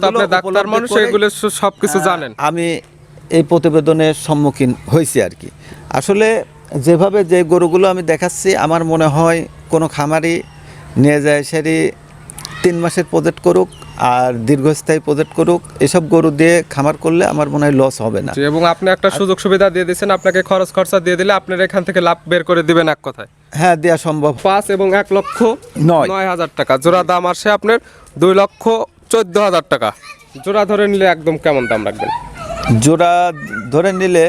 যেহেতু আপনি ডাক্তার মানুষ এগুলো সব জানেন। আমি এই প্রতিবেদনের সম্মুখীন হয়েছি আর কি। আসলে যেভাবে যে গরুগুলো আমি দেখাচ্ছি আমার মনে হয় কোনো খামারি নিয়ে যায় সেটি তিন মাসের প্রজেক্ট করুক আর দীর্ঘস্থায়ী প্রজেক্ট করুক এসব গরু দিয়ে খামার করলে আমার মনে হয় লস হবে না। এবং আপনি একটা সুযোগ সুবিধা দিয়ে দিয়েছেন আপনাকে খরচ খরচা দিয়ে দিলে আপনার এখান থেকে লাভ বের করে দিবেন এক কথায়। হ্যাঁ দেওয়া সম্ভব। পাঁচ এবং এক লক্ষ নয়। নয় হাজার টাকা। জোড়া দাম আসে আপনার দুই লক্ষ চোদ্দ হাজার টাকা। জোড়া ধরে নিলে একদম কেমন দাম রাখবেন? জোড়া ধরে নিলে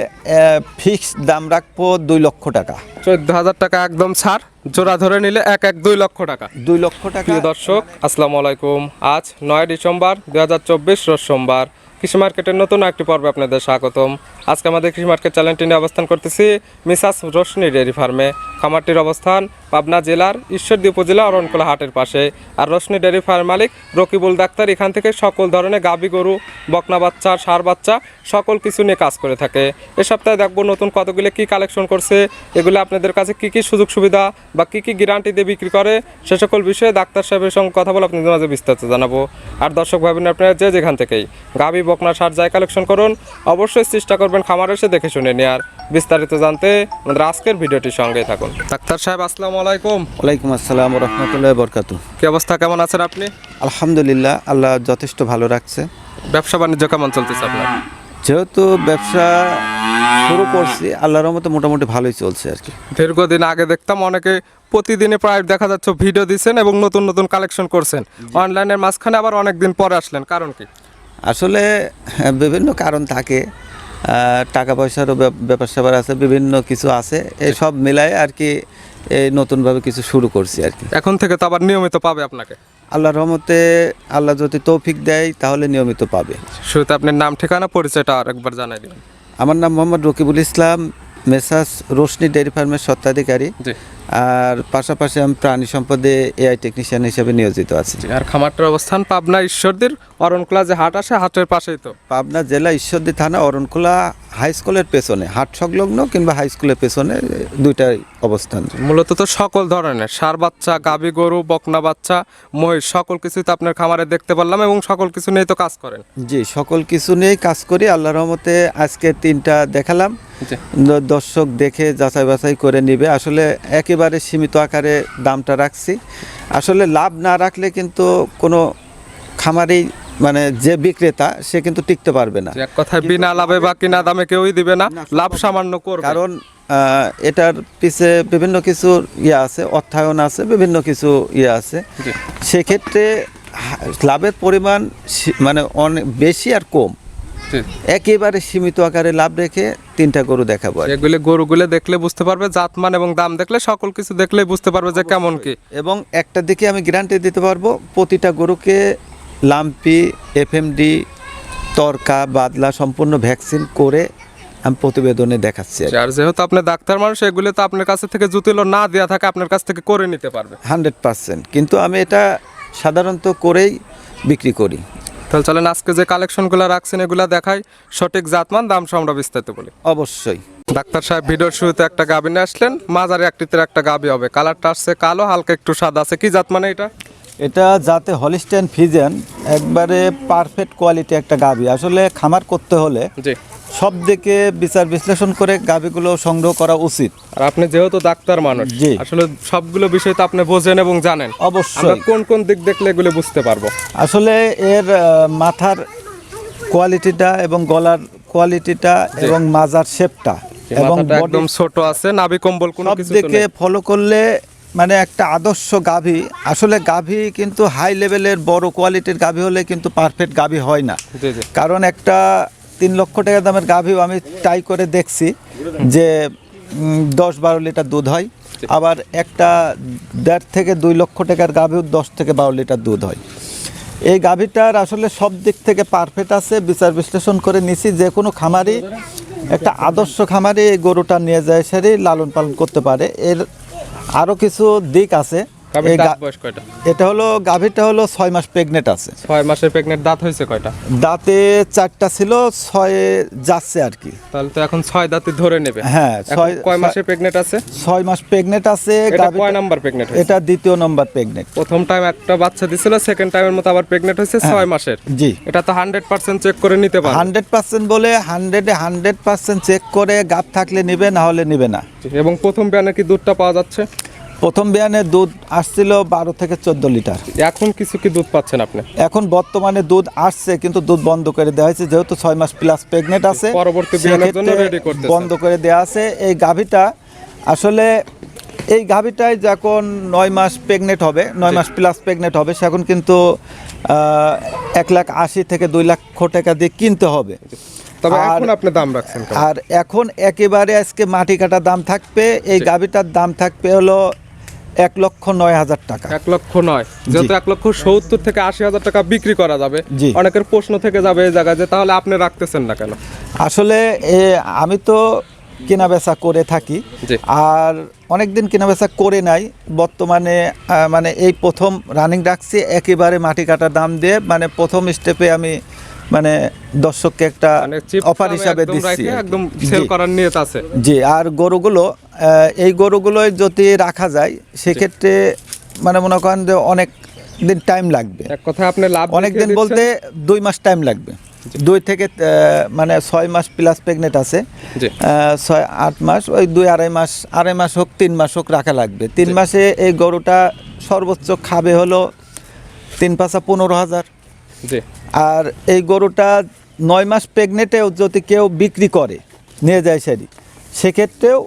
ফিক্স দাম রাখব দুই লক্ষ টাকা। চোদ্দ হাজার টাকা একদম ছাড়। জোড়া ধরে নিলে এক এক দুই লক্ষ টাকা। দুই লক্ষ টাকা। প্রিয় দর্শক আসসালামু আলাইকুম। আজ নয় ডিসেম্বর দু হাজার চব্বিশ সোমবার। কৃষি মার্কেটের নতুন একটি পর্বে আপনাদের স্বাগতম। আজকে আমাদের কৃষি মার্কেট চ্যানেলটি নিয়ে অবস্থান করতেছি মিসাস রোশনি ডেয়ারি ফার্মে। খামারটির অবস্থান পাবনা জেলার ঈশ্বরদী উপজেলা অরণকোলা হাটের পাশে। আর রোশনি ডেয়ারি ফার্ম মালিক রকিবুল ডাক্তার এখান থেকে সকল ধরনের গাভী গরু, বকনা বাচ্চা, সার বাচ্চা, সকল কিছু নিয়ে কাজ করে থাকে। এ সপ্তাহে দেখব নতুন কতগুলো কি কালেকশন করছে, এগুলো আপনাদের কাছে কি কি সুযোগ সুবিধা বা কি কি গ্যারান্টি দিয়ে বিক্রি করে, সে সকল বিষয়ে ডাক্তার সাহেবের সঙ্গে কথা বলে আপনাদের মাঝে বিস্তারিত জানাব। আর দর্শক ভাবেন আপনারা যে যেখান থেকেই গাভী বকনা সার যাই কালেকশন করুন। অবশ্যই চেষ্টা করবেন খামার এসে দেখে শুনে নেওয়ার বিস্তারিত জানতে আমাদের আজকের ভিডিওটির সঙ্গেই থাকুন। ডাক্তার সাহেব আসসালামু আলাইকুম। ওয়ালাইকুম আসসালাম রহমতুল্লাহ বরকাতু কি অবস্থা? কেমন আছেন আপনি? আলহামদুলিল্লাহ আল্লাহ যথেষ্ট ভালো রাখছে। ব্যবসা বাণিজ্য কেমন চলতেছে আপনার? যেহেতু ব্যবসা শুরু করছি আল্লাহর মতো মোটামুটি ভালোই চলছে আর কি। দীর্ঘদিন আগে দেখতাম অনেকে প্রতিদিনে প্রায় দেখা যাচ্ছে ভিডিও দিচ্ছেন এবং নতুন নতুন কালেকশন করছেন। অনলাইনের মাঝখানে আবার অনেক দিন পরে আসলেন কারণ কি? আসলে হ্যাঁ, বিভিন্ন কারণ থাকে। টাকা পয়সারও ব্যাপার স্যাপার আছে বিভিন্ন কিছু আছে। এই সব মিলায় আর কি এই নতুনভাবে কিছু শুরু করছি আর কি। এখন থেকে তো আবার নিয়মিত পাবে আপনাকে? আল্লাহর রহমতে আল্লাহ যদি তৌফিক দেয় তাহলে নিয়মিত পাবে। শুরুতে আপনার নাম ঠিকানা পরিচয়টা আরেকবার জানাই দিন আমার নাম মোহাম্মদ রকিবুল ইসলাম। মেসাস রোশনি ডেয়ারি ফার্মের স্বত্বাধিকারী। আর পাশাপাশি আমি প্রাণী সম্পদে এআই টেকনিশিয়ান হিসেবে নিয়োজিত আছি। আর খামারটার অবস্থান পাবনা ঈশ্বরদীর অরণকুলা যে হাট আসে হাটের পাশেই তো। পাবনা জেলা ঈশ্বরদী থানা অরণখোলা হাই স্কুলের পেছনে হাট সংলগ্ন কিংবা হাই স্কুলের পেছনে দুইটাই অবস্থান। মূলত তো সকল ধরনের সার বাচ্চা গাভী গরু বকনা বাচ্চা মহিষ সকল কিছুই তো আপনার খামারে দেখতে পারলাম এবং সকল কিছু নিয়ে তো কাজ করেন। জি সকল কিছু নিয়েই কাজ করি আল্লাহ রহমতে আজকে তিনটা দেখালাম। দর্শক দেখে যাচাই বাছাই করে নিবে। আসলে একেবারে সীমিত আকারে দামটা রাখছি। আসলে লাভ না রাখলে কিন্তু কোনো খামারেই মানে যে বিক্রেতা সে কিন্তু টিকতে পারবে না। এক কথায় বিনা লাভে বা কিনা দামে কেউই দিবে না লাভ সামান্য করবে। কারণ এটার পিছে বিভিন্ন কিছু ইয়ে আছে অর্থায়ন আছে বিভিন্ন কিছু ইয়ে আছে। সেক্ষেত্রে লাভের পরিমাণ মানে অনেক বেশি আর কম। একেবারে সীমিত আকারে লাভ রেখে তিনটা গরু দেখাবো এগুলি গরুগুলো দেখলে বুঝতে পারবে জাতমান এবং দাম দেখলে সকল কিছু দেখলে বুঝতে পারবে যে কেমন কি। এবং একটা দিকে আমি গ্যারান্টি দিতে পারব প্রতিটা গরুকে লাম্পি এফএমডি তরকা বাদলা সম্পূর্ণ ভ্যাকসিন করে আমি প্রতিবেদনে দেখাচ্ছি আর যেহেতু আপনি ডাক্তার মানুষ এগুলো তো আপনার কাছ থেকে জুতিলো না দেওয়া থাকে আপনার কাছ থেকে করে নিতে পারবে। Hundred percent. কিন্তু আমি এটা সাধারণত করেই বিক্রি করি। তাহলে চলেন আজকে যে কালেকশনগুলো রাখছেন এগুলো দেখাই। সঠিক জাতমান দাম সহ আমরা বিস্তারিত বলি। অবশ্যই। ডাক্তার সাহেব ভিডিওর শুরুতে একটা গাবি নিয়ে আসলেন। মাঝারি একটিতে একটা গাবি হবে। কালারটা আসছে কালো হালকা একটু সাদা আছে। কি জাত মানে এটা? এটা যাতে হলিস্টেন ফিজেন একবারে পারফেক্ট কোয়ালিটি একটা গাভি আসলে খামার করতে হলে সব দিকে বিচার বিশ্লেষণ করে গাভিগুলো সংগ্রহ করা উচিত। আর আপনি যেহেতু ডাক্তার মানুষ জি। আসলে সবগুলো বিষয় তো আপনি বোঝেন এবং জানেন। অবশ্যই। কোন কোন দিক দেখলে এগুলো বুঝতে পারব? আসলে এর মাথার কোয়ালিটিটা এবং গলার কোয়ালিটিটা এবং মাজার শেপটা এবং একদম ছোট আছে নাভি কম্বল কোনো কিছু ফলো করলে মানে একটা আদর্শ গাভী। আসলে গাভী কিন্তু হাই লেভেলের বড় কোয়ালিটির গাভী হলে কিন্তু পারফেক্ট গাভী হয় না। কারণ একটা তিন লক্ষ টাকা দামের গাভীও আমি ট্রাই করে দেখছি যে দশ বারো লিটার দুধ হয়। আবার একটা দেড় থেকে দুই লক্ষ টাকার গাভীও দশ থেকে বারো লিটার দুধ হয়। এই গাভীটার আসলে সব দিক থেকে পারফেক্ট আছে। বিচার বিশ্লেষণ করে নিছি যে কোনো খামারি একটা আদর্শ খামারি এই গরুটা নিয়ে যায় সেরে লালন পালন করতে পারে। এর আরও কিছু দিক আছে। গাভীর দাঁত বয়স কয়টা? এটা হলো গাভীরটা হলো ছয় মাস প্রেগনেন্ট আছে। ছয় মাসের প্রেগনেন্ট দাঁত হয়েছে কয়টা? দাঁতে চারটা ছিল ছয়ে যাচ্ছে আর কি। তাহলে তো এখন ছয় দাঁতে ধরে নেবে। হ্যাঁ, ছয়- কয় মাসের প্রেগনেন্ট আছে? ছয় মাস প্রেগনেন্ট আছে এটা কয় নাম্বার প্রেগনেন্ট এটা দ্বিতীয় নম্বর প্রেগনেন্ট প্রথম টাইম একটা বাচ্চা দিছিল সেকেন্ড টাইমের মতো আবার প্রেগনেন্ট হয়েছে ছয় মাসের। জি। এটা তো হান্ড্রেড পার্সেন্ট চেক করে নিতে পারবে। হান্ড্রেড পার্সেন্ট বলে হান্ড্রেডে হান্ড্রেড পার্সেন্ট চেক করে গাপ থাকলে নিবে না হলে নিবে না। এবং প্রথম বিয়ানে কি দুধটা পাওয়া যাচ্ছে? প্রথম বিয়ানে দুধ আসছিল বারো থেকে চোদ্দ লিটার। এখন কিছু কি দুধ পাচ্ছেন আপনি? এখন বর্তমানে দুধ আসছে কিন্তু দুধ বন্ধ করে দেওয়া হয়েছে। যেহেতু ছয় মাস প্লাস প্রেগনেন্ট আছে পরবর্তী। বন্ধ করে দেওয়া আছে। এই গাভীটা আসলে এই গাভীটায় যখন নয় মাস প্রেগনেন্ট হবে নয় মাস প্লাস প্রেগনেন্ট হবে সেখন কিন্তু এক লাখ আশি থেকে দুই লক্ষ টাকা দিয়ে কিনতে হবে। তবে আর- এখন আপনি দাম রাখছেন আর এখন একেবারে আজকে মাটি কাটা দাম থাকবে। এই গাভীটার দাম থাকবে হলো এক লক্ষ নয় হাজার টাকা। এক লক্ষ নয়। যেহেতু এক লক্ষ সত্তর থেকে আশি হাজার টাকা বিক্রি করা যাবে অনেকের প্রশ্ন থেকে যাবে এই জায়গায় যে তাহলে আপনি রাখতেছেন না কেন? আসলে আমি তো কেনা বেচা করে থাকি আর অনেক দিন কেনা বেচা করে নাই। বর্তমানে মানে এই প্রথম রানিং রাখছি একেবারে মাটি কাটা দাম দিয়ে মানে প্রথম স্টেপে আমি মানে দর্শককে একটা মানে অফার হিসাবে একদম দিচ্ছি। একদম সেল। করার নিয়ত আছে। জি আর গরুগুলো এই গরুগুলোই যদি রাখা যায় সেক্ষেত্রে মানে মনে করেন যে অনেক দিন টাইম লাগবে। এক কথায় আপনি লাভ অনেক দিন বলতে দুই মাস টাইম লাগবে। দুই থেকে মানে ছয় মাস প্লাস প্রেগনেন্ট আছে। ছয় আট মাস ওই দুই আড়াই মাস আড়াই মাস হোক তিন মাস হোক রাখা লাগবে। তিন মাসে এই গরুটা সর্বোচ্চ খাবে হলো তিন পাঁচা পনেরো হাজার। আর এই গরুটা নয় মাস প্রেগনেন্টেও যদি কেউ বিক্রি করে নিয়ে যায় সেটি সেক্ষেত্রেও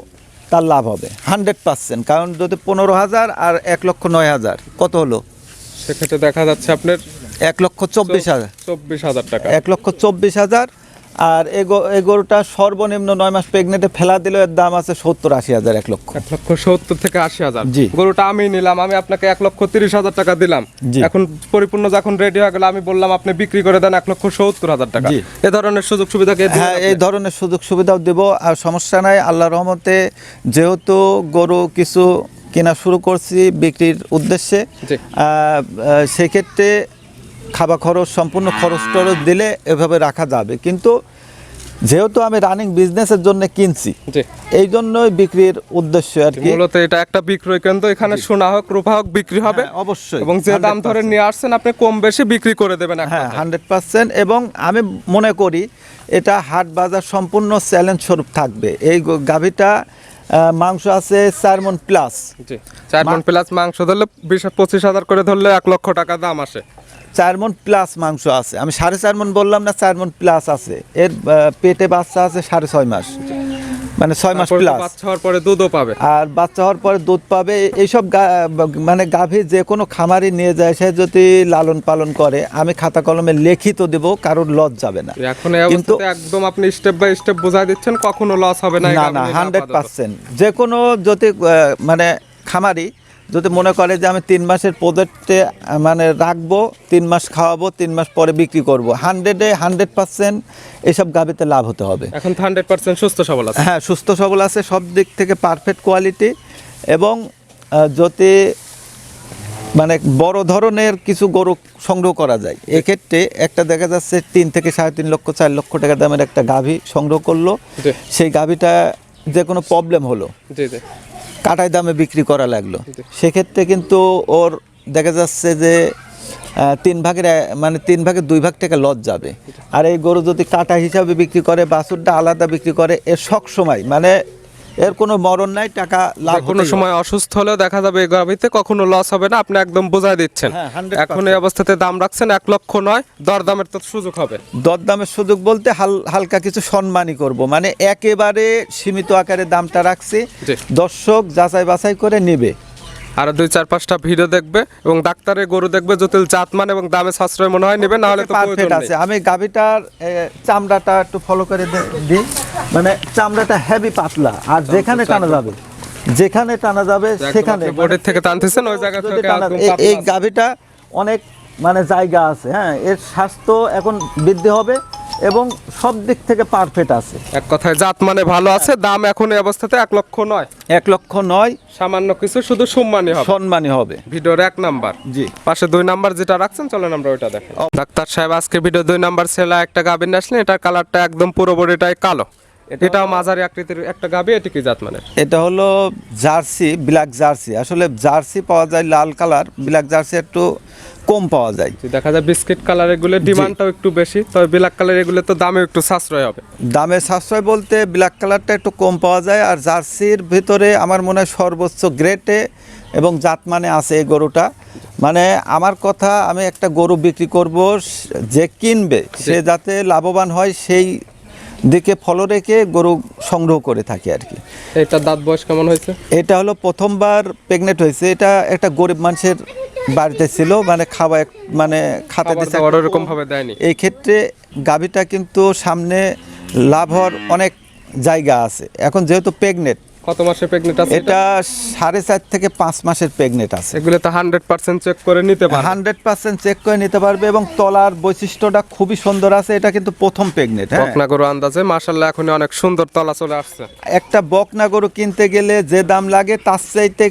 তার লাভ হবে হান্ড্রেড পার্সেন্ট। কারণ যদি পনেরো হাজার আর এক লক্ষ নয় হাজার কত হলো? সেক্ষেত্রে দেখা যাচ্ছে আপনার এক লক্ষ চব্বিশ হাজার। চব্বিশ হাজার টাকা। এক লক্ষ চব্বিশ হাজার আর এই গরুটা সর্বনিম্ন নয় মাস প্রেগনেন্টে ফেলা দিলেও এর দাম আছে সত্তর আশি হাজার এক লক্ষ এক লক্ষ সত্তর থেকে আশি হাজার জি। গরুটা আমি নিলাম আমি আপনাকে এক লক্ষ তিরিশ হাজার টাকা দিলাম। এখন পরিপূর্ণ যখন রেডি হয়ে গেল আমি বললাম আপনি বিক্রি করে দেন এক লক্ষ সত্তর হাজার টাকা জি। এ ধরনের সুযোগ সুবিধা হ্যাঁ এই ধরনের সুযোগ সুবিধাও দেব আর সমস্যা নাই আল্লাহ রহমতে যেহেতু গরু কিছু কেনা শুরু করছি বিক্রির উদ্দেশ্যে সেক্ষেত্রে খাবার খরচ সম্পূর্ণ খরচ টরচ দিলে এভাবে রাখা যাবে। কিন্তু যেহেতু আমি রানিং বিজনেসের জন্য কিনছি এই জন্যই বিক্রির উদ্দেশ্য আর কি। মূলত এটা একটা বিক্রয় কেন্দ্র এখানে সোনা হোক রূপা হোক বিক্রি হবে। হ্যাঁ, অবশ্যই। এবং যে দাম ধরে নিয়ে আসছেন আপনি কম বেশি বিক্রি করে দেবেন হ্যাঁ। Hundred percent. এবং আমি মনে করি এটা হাট বাজার সম্পূর্ণ চ্যালেঞ্জ স্বরূপ থাকবে। এই গাভীটা মাংস আছে চার মন প্লাস জি চার মন প্লাস মাংস ধরলে বিশ পঁচিশ হাজার করে ধরলে এক লক্ষ টাকা দাম আসে। চার মন প্লাস মাংস আছে। আমি সাড়ে চার মন বললাম না চার মন প্লাস আছে। এর পেটে বাচ্চা আছে সাড়ে ছয় মাস। মানে ছয় মাস প্লাস বাচ্চা হওয়ার পরে দুধও পাবে। আর বাচ্চা হওয়ার পরে দুধ পাবে। এইসব মানে গাভী যে কোনো খামারে নিয়ে যায় সে যদি লালন পালন করে আমি খাতা কলমে লিখিত দেব কারোর লস যাবে না। এখন কিন্তু- একদম আপনি স্টেপ বাই স্টেপ বোঝাই দিচ্ছেন কখনো লস হবে না না না হান্ড্রেড পার্সেন্ট যে কোনো যদি মানে খামারি যদি মনে করে যে আমি তিন মাসের প্রজেক্টে মানে রাখব তিন মাস খাওয়াবো তিন মাস পরে বিক্রি করব হান্ড্রেডে হান্ড্রেড পার্সেন্ট এইসব গাভিতে লাভ হতে হবে। এখন হান্ড্রেড পার্সেন্ট সুস্থ সবল আছে। হ্যাঁ সুস্থ সবল আছে সব দিক থেকে পারফেক্ট কোয়ালিটি এবং যদি মানে বড় ধরনের কিছু গরু সংগ্রহ করা যায় এক্ষেত্রে একটা দেখা যাচ্ছে তিন থেকে সাড়ে তিন লক্ষ চার লক্ষ টাকা দামের একটা গাভী সংগ্রহ করল। সেই গাভীটা যে কোনো প্রবলেম হলো। কাটাই দামে বিক্রি করা লাগল। সেক্ষেত্রে কিন্তু ওর দেখা যাচ্ছে যে তিন ভাগের মানে তিন ভাগের দুই ভাগ টাকা লস যাবে। আর এই গরু যদি কাটা হিসাবে বিক্রি করে, বাছুরটা আলাদা বিক্রি করে, এ সব সময় মানে এর কোনো মরণ নাই টাকা লাভ কোনো সময় অসুস্থ হলেও দেখা যাবে এই গাভিতে কখনো লস হবে না আপনি একদম বোঝাই দিচ্ছেন। হ্যাঁ, 100% এখন এই অবস্থাতে দাম রাখছেন এক লক্ষ নয় দরদামের তো সুযোগ হবে। দরদামের সুযোগ বলতে হাল হালকা কিছু সম্মানই করব। মানে একেবারে সীমিত আকারে দামটা রাখছি। দর্শক যাচাই বাছাই করে নেবে। আর দুই চার পাঁচটা ভিডিও দেখবে এবং ডাক্তারের গরু দেখবে জটিল জাতমান এবং দামে সাশ্রয় মনে হয় নেবে না হলে তো পারফেক্ট আছে। আমি গাভিটার চামড়াটা একটু ফলো করে দিই। মানে চামড়াটা হেভি পাতলা আর যেখানে টানা যাবে যেখানে টানা যাবে সেখানে বডির থেকে টানতেছেন ওই জায়গা থেকে এই- গাভিটা অনেক মানে জায়গা আছে হ্যাঁ এর স্বাস্থ্য এখন বৃদ্ধি হবে এবং সব দিক থেকে পারফেক্ট আছে। এক কথায় জাত মানে ভালো আছে দাম এখন এই অবস্থাতে এক লক্ষ নয়। এক লক্ষ নয় সামান্য কিছু শুধু সম্মানই হবে। সম্মানী হবে। ভিডিওর এক নাম্বার। জি। পাশে দুই নাম্বার যেটা রাখছেন চলেন আমরা ওইটা দেখেন ডাক্তার সাহেব আজকে ভিডিও দুই নাম্বার ছেলে একটা গাভীর নিয়ে আসলেন এটার কালারটা একদম পুরো বডিটাই কালো। এটাও মাঝারি আকৃতির একটা গাভী এটি কি জাত মানে? এটা হলো জার্সি ব্ল্যাক জার্সি। আসলে জার্সি পাওয়া যায় লাল কালার ব্ল্যাক জার্সি একটু কম পাওয়া যায়। দেখা যায় বিস্কিট কালার এগুলো ডিমান্ডটাও একটু বেশি তবে ব্ল্যাক কালার এগুলো তো দামে একটু সাশ্রয় হবে। দামে সাশ্রয় বলতে ব্ল্যাক কালারটা একটু কম পাওয়া যায় আর জার্সির ভিতরে আমার মনে হয় সর্বোচ্চ গ্রেটে এবং জাত মানে আছে এই গরুটা। মানে আমার কথা আমি একটা গরু বিক্রি করব যে কিনবে সে যাতে লাভবান হয় সেই দিকে ফলো রেখে গরু সংগ্রহ করে থাকে আর কি। এটা দাঁত বয়স কেমন হয়েছে? এটা হলো প্রথমবার প্রেগনেন্ট হয়েছে। এটা একটা গরিব মানুষের বাড়িতে ছিল মানে খাওয়া মানে খাতে দিচ্ছে ওরকম ভাবে দেয়নি। এই ক্ষেত্রে গাভীটা কিন্তু সামনে লাভ হওয়ার অনেক জায়গা আছে। এখন যেহেতু প্রেগনেন্ট কত মাসে প্রেগনেন্ট আছে এটা সাড়ে চার থেকে পাঁচ মাসের প্রেগনেন্ট আছে। এগুলো তো হান্ড্রেড পার্সেন্ট চেক করে নিতে পারে হান্ড্রেড পার্সেন্ট চেক করে নিতে পারবে এবং তলার বৈশিষ্ট্যটা খুবই সুন্দর আছে এটা কিন্তু প্রথম প্রেগনেন্ট হ্যাঁ? বকনা গরু আন্দাজে মার্শাল্লাহ এখন অনেক সুন্দর তলা চলে আসছে। একটা বকনা গরু কিনতে গেলে যে দাম লাগে তার চাইতে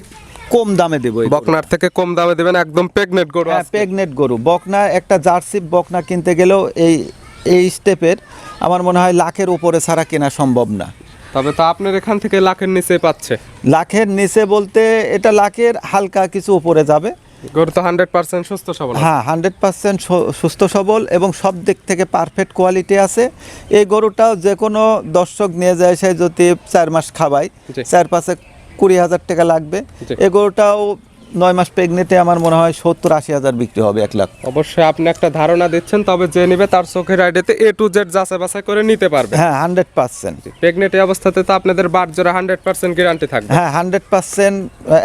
কম দামে দেবো বকনার থেকে কম দামে দিবেন একদম প্রেগনেন্ট গরু হ্যাঁ। প্রেগনেন্ট গরু। বকনা একটা জার্সি বকনা কিনতে গেলেও এই এই স্টেপের আমার মনে হয় লাখের উপরে ছাড়া কেনা সম্ভব না। তবে তো আপনার এখান থেকে লাখের নিচে পাচ্ছে। লাখের নিচে বলতে এটা লাখের হালকা কিছু উপরে যাবে। গরু তো হান্ড্রেড পার্সেন্ট সুস্থ সবল। হ্যাঁ হান্ড্রেড পার্সেন্ট সুস্থ সবল এবং সব দিক থেকে পারফেক্ট কোয়ালিটি আছে। এই গরুটাও যে কোনো দর্শক নিয়ে যায় সে যদি চার মাস খাবায় চার পাঁচে কুড়ি হাজার টাকা লাগবে। এ এই গরুটাও নয় মাস প্রেগনেন্টে আমার মনে হয় সত্তর আশি হাজার বিক্রি হবে এক লাখ। অবশ্যই আপনি একটা ধারণা দিচ্ছেন তবে যে নিবে তার চোখের আইডিয়াতে এ টু জেড যাচাই বাছাই করে নিতে পারবে। হ্যাঁ হান্ড্রেড পার্সেন্ট প্রেগনেন্ট অবস্থাতে তো আপনাদের বাট জোড়া হান্ড্রেড পার্সেন্ট গ্যারান্টি থাকবে। হ্যাঁ হান্ড্রেড পার্সেন্ট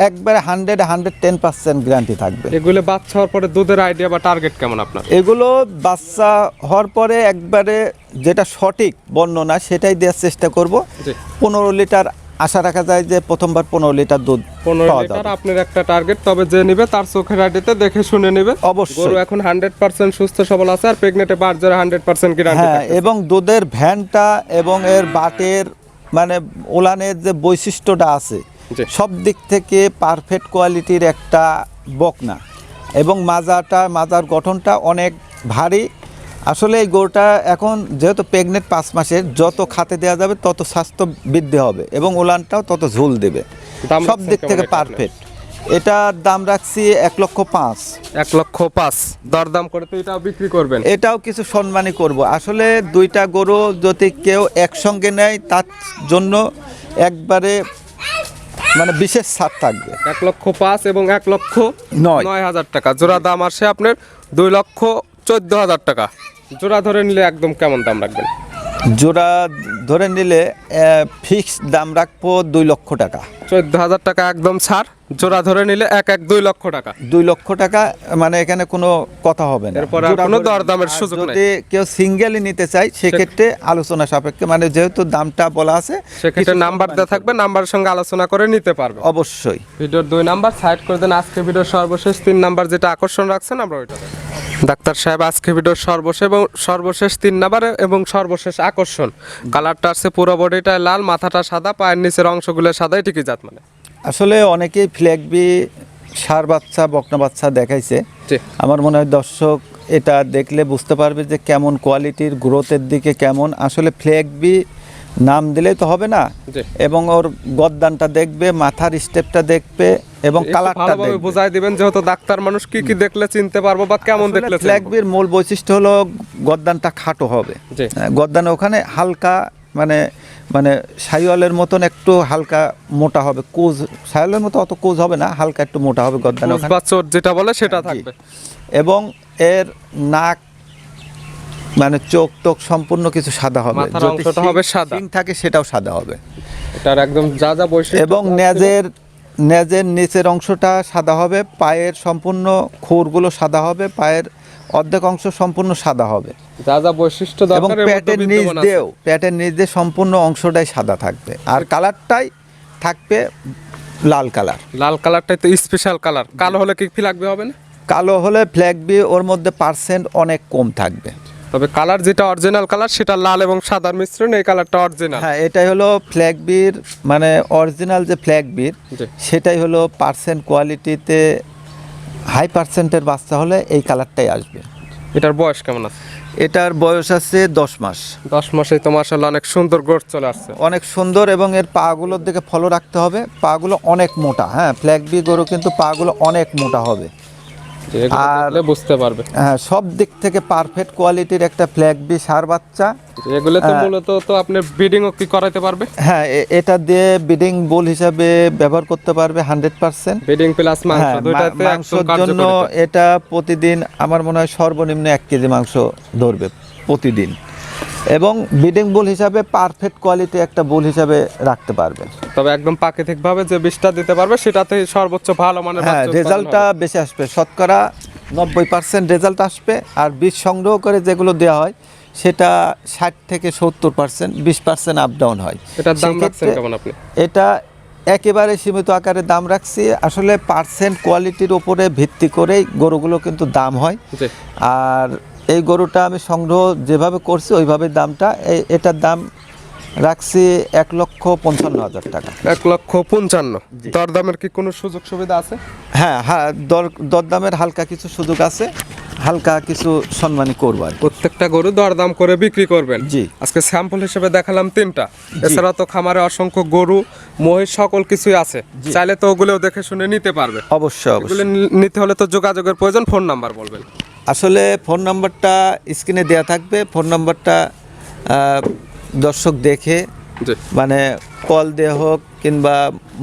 একবারে hundred hundred ten percent guarantee থাকবে। এগুলো বাচ্চা হওয়ার পরে দুধের আইডিয়া বা টার্গেট কেমন আপনার? এগুলো বাচ্চা হওয়ার পরে একবারে যেটা সঠিক বর্ণনা সেটাই দেওয়ার চেষ্টা করব। পনেরো লিটার আশা রাখা যায় যে প্রথমবার পনেরো লিটার দুধ পনেরো লিটার আপনার একটা টার্গেট তবে যে নিবে তার চোখের আইডিয়াতে দেখে শুনে নিবে। অবশ্যই। গরু এখন হান্ড্রেড পার্সেন্ট সুস্থ সবল আছে আর প্রেগনেন্টে বাট জোড়া হান্ড্রেড পার্সেন্ট গ্যারান্টি হ্যাঁ এবং দুধের ভ্যানটা এবং এর বাটের মানে ওলানের যে বৈশিষ্ট্যটা আছে সব দিক থেকে পারফেক্ট কোয়ালিটির একটা বকনা। এবং মাজাটা মাজার গঠনটা অনেক ভারী আসলে এই গরুটা এখন যেহেতু প্রেগনেন্ট পাঁচ মাসের যত খাতে দেওয়া যাবে তত স্বাস্থ্য বৃদ্ধি হবে এবং ওলানটাও তত ঝুল দেবে। সব দিক থেকে পারফেক্ট এটার দাম রাখছি এক লক্ষ পাঁচ। এক লক্ষ পাঁচ। দরদাম করে তো এটাও বিক্রি করবেন। এটাও কিছু সম্মানই করব। আসলে দুইটা গরু যদি কেউ একসঙ্গে নেয় তার জন্য একবারে মানে বিশেষ ছাড় থাকবে। এক লক্ষ পাঁচ এবং এক লক্ষ নয়। নয় হাজার টাকা। জোড়া দাম আসে আপনার দুই লক্ষ চোদ্দ হাজার টাকা। জোড়া ধরে নিলে একদম কেমন দাম রাখবেন? জোড়া ধরে নিলে ফিক্স দাম রাখব দুই লক্ষ টাকা। চোদ্দ হাজার টাকা একদম ছাড়। জোড়া ধরে নিলে এক এক দুই লক্ষ টাকা। দুই লক্ষ টাকা মানে এখানে কোনো কথা হবে না। এরপর কোনো দরদামের সুযোগ যদি কেউ সিঙ্গেলই নিতে চায় সেক্ষেত্রে আলোচনা সাপেক্ষে মানে যেহেতু দামটা বলা আছে সেক্ষেত্রে নাম্বার দেওয়া থাকবে নাম্বারের সঙ্গে আলোচনা করে নিতে পারবে। অবশ্যই। ভিডিওর দুই নাম্বার সাইড করে দেন। আজকে ভিডিওর সর্বশেষ তিন নাম্বার যেটা আকর্ষণ রাখছেন আমরা ওইটা। ডাক্তার সাহেব আজকে ভিডিওর সর্বশেষ এবং সর্বশেষ তিন নাম্বার এবং সর্বশেষ আকর্ষণ। কালারটা আছে পুরো বডিটা লাল মাথাটা সাদা পায়ের নিচের অংশগুলো সাদা ঠিকই জাত মানে? আসলে অনেকেই ফ্ল্যাগবি সার বাচ্চা বকনা বাচ্চা দেখাইছে। আমার মনে হয় দর্শক এটা দেখলে বুঝতে পারবে যে কেমন কোয়ালিটির গ্রোথের দিকে কেমন। আসলে ফ্ল্যাগবি নাম দিলেই তো হবে না। এবং ওর গদ্দানটা দেখবে মাথার স্টেপটা দেখবে এবং কালারটা দেখবে। বুঝাই দিবেন যেহেতু ডাক্তার মানুষ কি কি দেখলে চিনতে পারব বা কেমন দেখলে ফ্ল্যাগবির মূল বৈশিষ্ট্য হলো গদ্দানটা খাটো হবে। হ্যাঁ, গদ্দান ওখানে হালকা মানে মানে সাইওয়ালের মতন একটু হালকা মোটা হবে। কোজ সাইওয়ালের মতো অত কোজ হবে না হালকা একটু মোটা হবে গদ্দান যেটা বলে সেটা থাকবে। এবং এর নাক মানে চোখ টোক সম্পূর্ণ কিছু সাদা হবে। যদি হবে সাদা। থাকে সেটাও সাদা হবে। এটার একদম যা যা বৈশিষ্ট্য এবং নেজের নেজের নিচের অংশটা সাদা হবে পায়ের সম্পূর্ণ খুরগুলো সাদা হবে পায়ের অর্ধেক অংশ সম্পূর্ণ সাদা হবে। যা যা বৈশিষ্ট্য এবং প্যাটের নিচ দিয়েও প্যাটের নিচ দিয়ে সম্পূর্ণ অংশটাই সাদা থাকবে। আর কালারটাই থাকবে লাল কালার। লাল কালারটাই তো স্পেশাল কালার। কালো হলে কি ফি লাগবে হবে না? কালো হলে ফ্ল্যাগ বি ওর মধ্যে পার্সেন্ট অনেক কম থাকবে। তবে কালার যেটা অরিজিনাল কালার সেটা লাল এবং সাদার মিশ্রণ এই কালারটা অরিজিনাল। হ্যাঁ এটাই হলো ফ্ল্যাগ বির মানে অরিজিনাল যে ফ্ল্যাগ বির সেটাই হলো পার্সেন্ট কোয়ালিটিতে হাই পার্সেন্টের বাচ্চা হলে এই কালারটাই আসবে। এটার বয়স কেমন আছে? এটার বয়স আছে দশ মাস। দশ মাসে তো মাসাল্লাহ অনেক সুন্দর গ্রোথ চলে আসছে। অনেক সুন্দর এবং এর পাগুলোর দিকে ফলো রাখতে হবে। পাগুলো অনেক মোটা হ্যাঁ ফ্ল্যাগ বি গরু কিন্তু পাগুলো অনেক মোটা হবে। আর- বুঝতে পারবে। হ্যাঁ সব দিক থেকে পারফেক্ট কোয়ালিটির একটা ফ্ল্যাগ বি সার বাচ্চা। এগুলো তো মূলত তো আপনি ব্রিডিংও কি করাতে পারবে? হ্যাঁ এটা দিয়ে বিডিং বোল হিসাবে ব্যবহার করতে পারবে হান্ড্রেড পার্সেন্ট ব্রিডিং প্লাস মাংস হ্যাঁ দুইটাতে মাংসের জন্য এটা প্রতিদিন আমার মনে হয় সর্বনিম্ন এক কেজি মাংস ধরবে প্রতিদিন। এবং বিডিং বুল হিসাবে পারফেক্ট কোয়ালিটি একটা বুল হিসাবে রাখতে পারবে তবে একদম প্রাকৃতিক ভাবে যে বিষটা দিতে পারবে সেটাতে সর্বোচ্চ ভালো মানের হ্যাঁ রেজাল্টটা বেশি আসবে। শতকরা নব্বই পার্সেন্ট রেজাল্ট আসবে আর বীজ সংগ্রহ করে যেগুলো দেওয়া হয় সেটা ষাট থেকে সত্তর পার্সেন্ট বিশ পার্সেন্ট আপ ডাউন হয়। এটার দাম রাখছেন কেমন আপনি? এটা একেবারে সীমিত আকারে দাম রাখছি। আসলে পার্সেন্ট কোয়ালিটির উপরে ভিত্তি করেই গরুগুলো কিন্তু দাম হয়। আর এই গরুটা আমি সংগ্রহ যেভাবে করছি ওইভাবে দামটা এটার দাম রাখছি এক লক্ষ পঞ্চান্ন হাজার টাকা। এক লক্ষ পঞ্চান্ন। দরদামের কি কোনো সুযোগ সুবিধা আছে? হ্যাঁ হ্যাঁ দর দরদামের হালকা কিছু সুযোগ আছে হালকা কিছু সম্মানী করব আর প্রত্যেকটা গরু দরদাম করে বিক্রি করবেন। জি। আজকে স্যাম্পল হিসেবে দেখালাম তিনটা। এছাড়া তো খামারে অসংখ্য গরু মহিষ সকল কিছুই আছে। চাইলে তো ওগুলোও দেখে শুনে নিতে পারবে। অবশ্যই অবশ্যই। নিতে হলে তো যোগাযোগের প্রয়োজন ফোন নাম্বার বলবেন। আসলে ফোন নাম্বারটা স্ক্রিনে দেওয়া থাকবে ফোন নাম্বারটা দর্শক দেখে মানে কল দিয়ে হোক কিংবা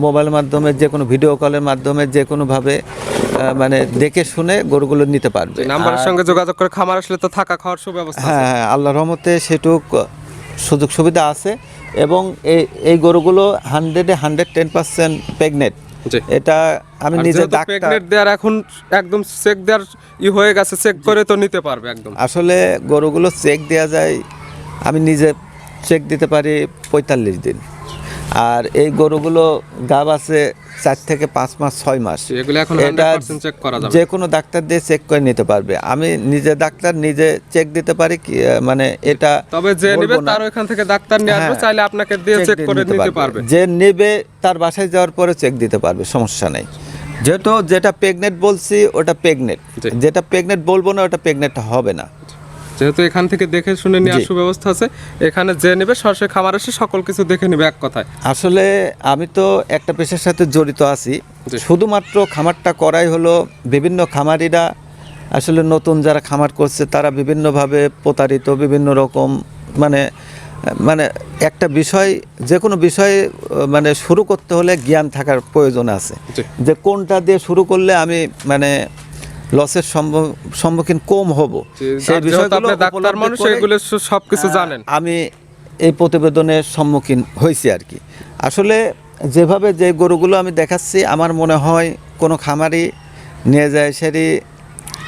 মোবাইলের মাধ্যমে যে কোনো ভিডিও কলের মাধ্যমে যে কোনোভাবে মানে দেখে শুনে গরুগুলো নিতে পারবে। নাম্বারের সঙ্গে যোগাযোগ করে খামার আসলে তো থাকা খাওয়ার সুব্যবস্থা। হ্যাঁ হ্যাঁ আল্লাহ রহমতে সেটুক সুযোগ সুবিধা আছে এবং এই এই গরুগুলো হান্ড্রেডে হান্ড্রেড টেন পার্সেন্ট প্রেগনেন্ট এটা আমি নিজে ডাক্তার দেওয়ার এখন একদম চেক দেওয়ার ই হয়ে গেছে চেক করে তো নিতে পারবে একদম। আসলে গরুগুলো চেক দেওয়া যায় আমি নিজে চেক দিতে পারি পঁয়তাল্লিশ দিন। আর এই গরুগুলো গাব আছে চার থেকে পাঁচ মাস ছয় মাস। এটা 100% চেক করা যাবে। যে কোনো ডাক্তার দিয়ে চেক করে নিতে পারবে। আমি নিজে ডাক্তার নিজে চেক দিতে পারি মানে এটা তবে যে নেবে তার ওইখান থেকে ডাক্তার নিয়ে আসবে হ্যাঁ। চাইলে আপনাকে দিয়ে চেক চেক করে নিতে পারবে। যে নেবে তার বাসায় যাওয়ার পরে চেক দিতে পারবে সমস্যা নেই। যেহেতু যেটা প্রেগনেন্ট বলছি ওটা প্রেগনেন্ট যেটা প্রেগনেন্ট বলব না ওটা প্রেগনেন্ট হবে না। যেহেতু এখান থেকে দেখে শুনে নেওয়ার জি। সুব্যবস্থা আছে এখানে যে নেবে সরাসরি খামার এসে সকল কিছু দেখে নেবে এক কথায়। আসলে আমি তো একটা পেশার সাথে জড়িত আছি। শুধুমাত্র খামারটা করাই হলো বিভিন্ন খামারিরা আসলে নতুন যারা খামার করছে তারা বিভিন্নভাবে প্রতারিত বিভিন্ন রকম মানে মানে একটা বিষয় যে কোনো বিষয়ে মানে শুরু করতে হলে জ্ঞান থাকার প্রয়োজন আছে। যে কোনটা দিয়ে শুরু করলে আমি মানে লসের সম্মুখীন কম হব। সেই বিষয়গুলো ডাক্তার মানুষ এগুলো সব কিছু জানেন। আমি এই প্রতিবেদনের সম্মুখীন হয়েছি আর কি। আসলে যেভাবে যে গরুগুলো আমি দেখাচ্ছি আমার মনে হয় কোনো খামারি নিয়ে যায় সেটি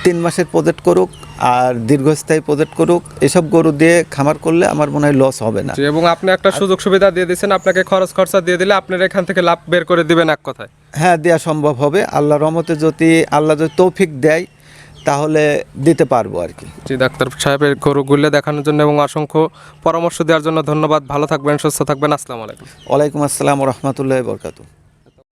তিন মাসের প্রজেক্ট করুক আর দীর্ঘস্থায়ী প্রজেক্ট করুক এসব গরু দিয়ে খামার করলে আমার মনে হয় লস হবে না। এবং আপনি একটা সুযোগ সুবিধা দিয়ে দিয়েছেন আপনাকে খরচ খরচা দিয়ে দিলে আপনার এখান থেকে লাভ বের করে দিবেন এক কথায়। হ্যাঁ দেওয়া সম্ভব হবে। আল্লাহ রহমতে যদি আল্লাহ যদি তৌফিক দেয় তাহলে দিতে পারব আর কি। জি ডাক্তার সাহেবের গরুগুলো দেখানোর জন্য এবং অসংখ্য পরামর্শ দেওয়ার জন্য ধন্যবাদ। ভালো থাকবেন সুস্থ থাকবেন। আসসালামু আলাইকুম। ওয়ালাইকুম আসসালাম রহমতুল্লাহ বরকাতু